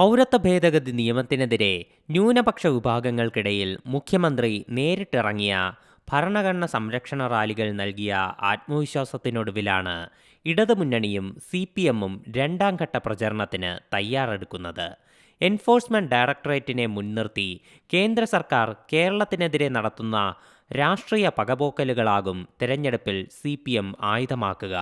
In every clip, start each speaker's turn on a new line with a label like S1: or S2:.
S1: പൗരത്വ ഭേദഗതി നിയമത്തിനെതിരെ ന്യൂനപക്ഷ വിഭാഗങ്ങൾക്കിടയിൽ മുഖ്യമന്ത്രി നേരിട്ടിറങ്ങിയ ഭരണഘടന സംരക്ഷണ റാലികൾ നൽകിയ ആത്മവിശ്വാസത്തിനൊടുവിലാണ് ഇടതുമുന്നണിയും സി പി എമ്മും രണ്ടാം ഘട്ട പ്രചരണത്തിന് തയ്യാറെടുക്കുന്നത്. എൻഫോഴ്സ്മെന്റ് ഡയറക്ടറേറ്റിനെ മുൻനിർത്തി കേന്ദ്ര സർക്കാർ കേരളത്തിനെതിരെ നടത്തുന്ന രാഷ്ട്രീയ പകപോക്കലുകളാകും തെരഞ്ഞെടുപ്പിൽ സി പി എം ആയുധമാക്കുക.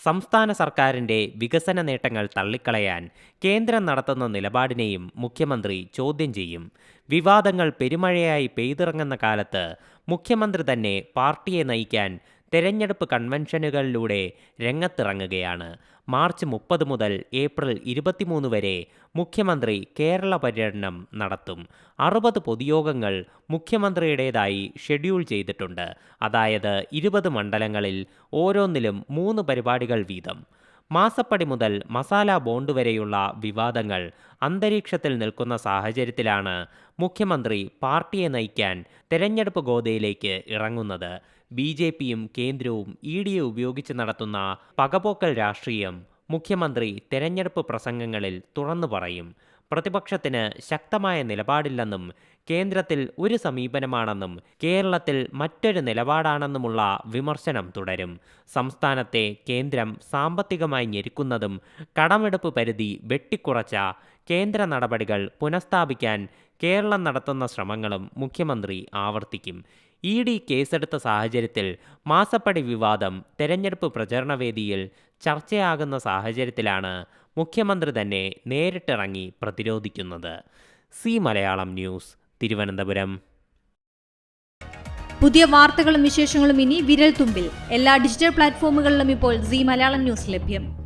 S1: സംസ്ഥാന സർക്കാരിന്റെ വികസന നേട്ടങ്ങൾ തള്ളിക്കളയാൻ കേന്ദ്രം നടത്തുന്ന നിലപാടിനെയും മുഖ്യമന്ത്രി ചോദ്യം ചെയ്യും. വിവാദങ്ങൾ പെരുമഴയായി പെയ്തിറങ്ങുന്ന കാലത്ത് മുഖ്യമന്ത്രി തന്നെ പാർട്ടിയെ നയിക്കാൻ തെരഞ്ഞെടുപ്പ് കൺവെൻഷനുകളിലൂടെ രംഗത്തിറങ്ങുകയാണ്. മാർച്ച് മുപ്പത് മുതൽ ഏപ്രിൽ ഇരുപത്തിമൂന്ന് വരെ മുഖ്യമന്ത്രി കേരള പര്യടനം നടത്തും. അറുപത് പൊതുയോഗങ്ങൾ മുഖ്യമന്ത്രിയുടേതായി ഷെഡ്യൂൾ ചെയ്തിട്ടുണ്ട്. അതായത് ഇരുപത് മണ്ഡലങ്ങളിൽ ഓരോന്നിലും മൂന്ന് പരിപാടികൾ വീതം. മാസപ്പടി മുതൽ മസാല ബോണ്ട് വരെയുള്ള വിവാദങ്ങൾ അന്തരീക്ഷത്തിൽ നിൽക്കുന്ന സാഹചര്യത്തിലാണ് മുഖ്യമന്ത്രി പാർട്ടിയെ നയിക്കാൻ തെരഞ്ഞെടുപ്പ് ഗോതയിലേക്ക് ഇറങ്ങുന്നത്. ബി ജെ പിയും കേന്ദ്രവും ഇ ഡിയെ ഉപയോഗിച്ച് നടത്തുന്ന പകപോക്കൽ രാഷ്ട്രീയം മുഖ്യമന്ത്രി തെരഞ്ഞെടുപ്പ് പ്രസംഗങ്ങളിൽ തുറന്നു പറയും. പ്രതിപക്ഷത്തിന് ശക്തമായ നിലപാടില്ലെന്നും കേന്ദ്രത്തിൽ ഒരു സമീപനമാണെന്നും കേരളത്തിൽ മറ്റൊരു നിലപാടാണെന്നുമുള്ള വിമർശനം തുടരും. സംസ്ഥാനത്തെ കേന്ദ്രം സാമ്പത്തികമായി ഞെരുക്കുന്നതും കടമെടുപ്പ് പരിധി വെട്ടിക്കുറച്ച കേന്ദ്ര നടപടികൾ പുനഃസ്ഥാപിക്കാൻ കേരളം നടത്തുന്ന ശ്രമങ്ങളും മുഖ്യമന്ത്രി ആവർത്തിക്കും. ഇ ഡി കേസെടുത്ത സാഹചര്യത്തിൽ മാസപ്പടി വിവാദം തെരഞ്ഞെടുപ്പ് പ്രചരണവേദിയിൽ ചർച്ചയാകുന്ന സാഹചര്യത്തിലാണ് മുഖ്യമന്ത്രി തന്നെ നേരിട്ടിറങ്ങി പ്രതിരോധിക്കുന്നത്. C Malayalam news Thiruvananthapuram.
S2: പുതിയ വാർത്തകളും വിശേഷങ്ങളും ഇനി വിരൽ തുമ്പിൽ എല്ലാ ഡിജിറ്റൽ പ്ലാറ്റ്ഫോമുകളിലും ഇപ്പോൾ സി മലയാളം ന്യൂസ് ലഭ്യം.